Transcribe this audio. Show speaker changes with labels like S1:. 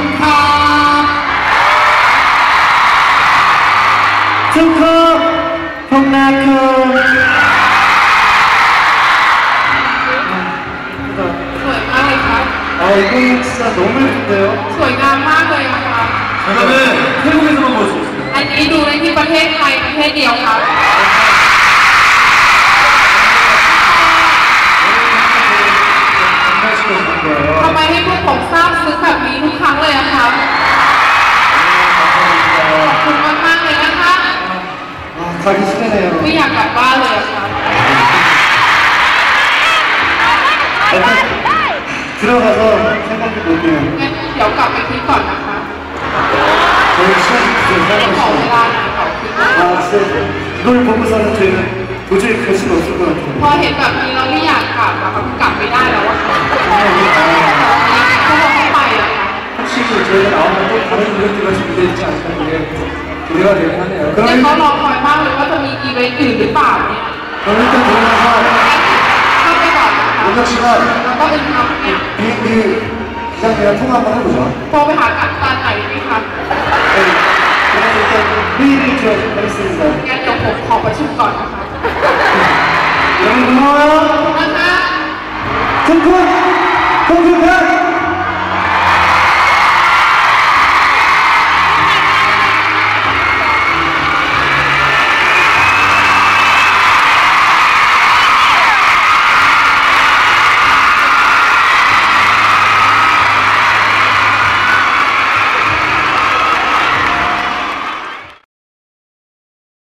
S1: ขอบคุณครับ
S2: 축하! 홍나크!
S1: สวยมากเลยครับ
S2: 아, 이거 진짜 너무 예쁜데요?
S1: สวยงามมากเลยอะครับ
S2: 저는 태국에서만 볼 수 있어요.
S1: อันนี้ดูได้ที่ประเทศไทยประเทศเดียวครับ พวกผมทราบซึ้งแบบนี้ทุกครั้งเลยอะครับ ขอบคุณมากๆเลยนะคะ
S2: 아, 가기 싫네요.
S1: ไม่อยากกลับบ้านเลยอะครับ
S2: 일단 들어가서 생각해 볼게요.
S1: งั้นเดี๋ยวกลับไปคิดก่อนนะคะ
S2: 저희 시간 주세요.
S1: ขอเว
S2: 생각하시고.
S1: ลาหน่อยขอคิดก่อน
S2: 아, 진짜 이걸 보고서는 저희는 도저히 갈 수가 없을 것
S1: พอ
S2: 같아요.
S1: เห็นแบบนี้เราไม่อยากกลับอะครับก ลั
S2: 저희가 나오면 또 다른 이벤트가 준비되어 있지 않을까 그게 기대가 되긴 하네요.
S1: เดี๋ยว
S2: 그럼
S1: เขา
S2: 일단,
S1: รอคอยมากเลยว่าจะมีอีเวนต์อื่นหรือเปล่าเนี่ย
S2: 그럼 일단 들어가서
S1: เข้าไปก่อนนะคะ
S2: 윤혁 씨가
S1: แล้วก็เอ็นทับเนี่ย
S2: 비행기 기장님이랑 통화 한번 해보죠.
S1: โทรไปหากัปตันหน่อยได้ไหมครับ
S2: 네. 그럼 일단 회의를 기억하겠습니다.
S1: งั้นเดี๋ยวผมขอประชุมก่อนนะคะ
S2: 여러분 고마워요.
S1: นะคะ
S2: 쿵쿵! 쿵쿵 팬!